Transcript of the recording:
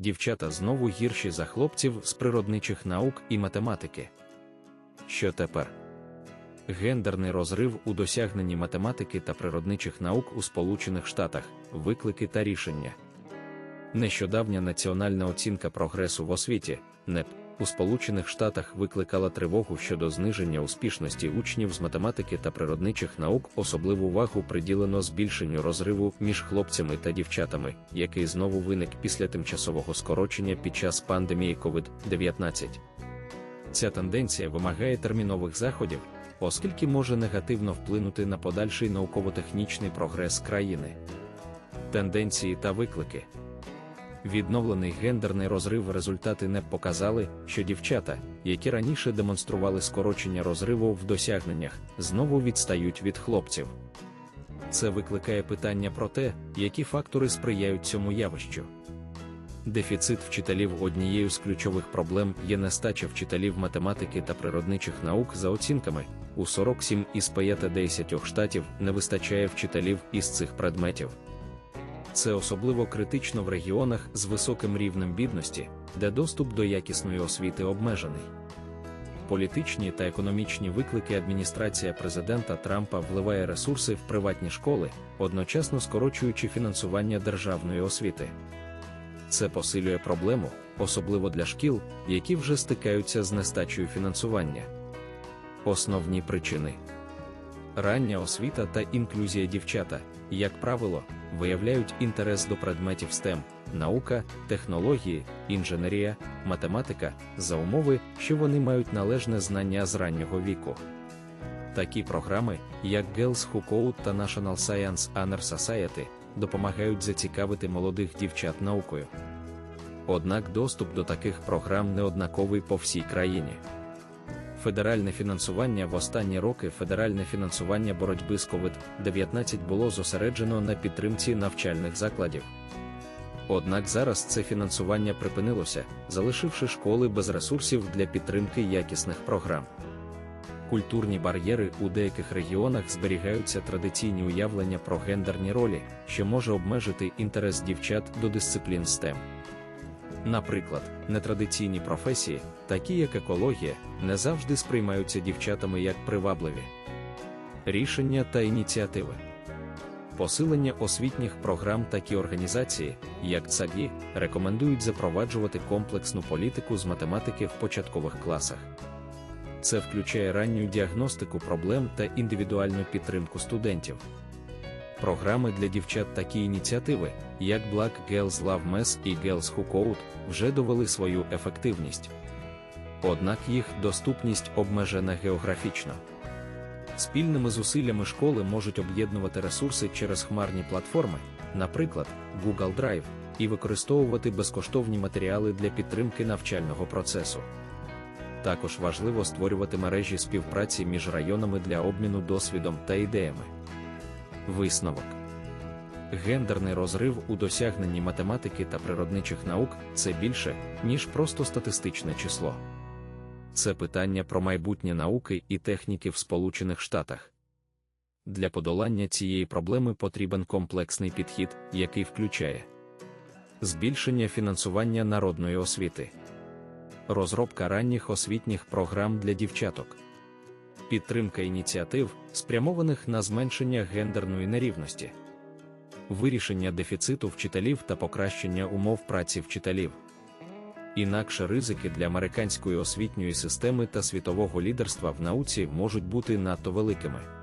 дівчата знову гірші за хлопців з природничих наук і математики. Що тепер? Гендерний розрив у досягненні математики та природничих наук у Сполучених Штатах, виклики та рішення. Нещодавня національна оцінка прогресу в освіті НЕП у Сполучених Штатах викликала тривогу щодо зниження успішності учнів з математики та природничих наук. Особливу увагу приділено збільшенню розриву між хлопцями та дівчатами, який знову виник після тимчасового скорочення під час пандемії COVID-19. Ця тенденція вимагає термінових заходів, оскільки може негативно вплинути на подальший науково-технічний прогрес країни. Тенденції та виклики. Відновлений гендерний розрив результати не показали, що дівчата, які раніше демонстрували скорочення розриву в досягненнях, знову відстають від хлопців. Це викликає питання про те, які фактори сприяють цьому явищу. Дефіцит вчителів однією з ключових проблем є нестача вчителів математики та природничих наук за оцінками. У 47 із 50 штатів не вистачає вчителів із цих предметів. Це особливо критично в регіонах з високим рівнем бідності, де доступ до якісної освіти обмежений. Політичні та економічні виклики адміністрація президента Трампа вливає ресурси в приватні школи, одночасно скорочуючи фінансування державної освіти. Це посилює проблему, особливо для шкіл, які вже стикаються з нестачею фінансування. Основні причини рання освіта та інклюзія дівчата, як правило, виявляють інтерес до предметів STEM, наука, технології, інженерія, математика за умови, що вони мають належне знання з раннього віку. Такі програми, як Girls Who Code та National Science Honor Society, допомагають зацікавити молодих дівчат наукою. Однак доступ до таких програм неоднаковий по всій країні. Федеральне фінансування в останні роки федеральне фінансування боротьби з COVID-19 було зосереджено на підтримці навчальних закладів. Однак зараз це фінансування припинилося, залишивши школи без ресурсів для підтримки якісних програм. Культурні бар'єри у деяких регіонах зберігаються традиційні уявлення про гендерні ролі, що може обмежити інтерес дівчат до дисциплін STEM. Наприклад, нетрадиційні професії, такі як екологія, не завжди сприймаються дівчатами як привабливі. Рішення та ініціативи. Посилення освітніх програм такі організації, як ЦАГІ, рекомендують запроваджувати комплексну політику з математики в початкових класах. Це включає ранню діагностику проблем та індивідуальну підтримку студентів. Програми для дівчат такі ініціативи, як Black Girls Love Mess і Girls Who вже довели свою ефективність. Однак їх доступність обмежена географічно. Спільними зусиллями школи можуть об'єднувати ресурси через хмарні платформи, наприклад, Google Drive, і використовувати безкоштовні матеріали для підтримки навчального процесу. Також важливо створювати мережі співпраці між районами для обміну досвідом та ідеями. Висновок гендерний розрив у досягненні математики та природничих наук це більше, ніж просто статистичне число. Це питання про майбутнє науки і техніки в Сполучених Штатах. Для подолання цієї проблеми потрібен комплексний підхід, який включає збільшення фінансування народної освіти, розробка ранніх освітніх програм для дівчаток, підтримка ініціатив, спрямованих на зменшення гендерної нерівності, вирішення дефіциту вчителів та покращення умов праці вчителів. Інакше ризики для американської освітньої системи та світового лідерства в науці можуть бути надто великими.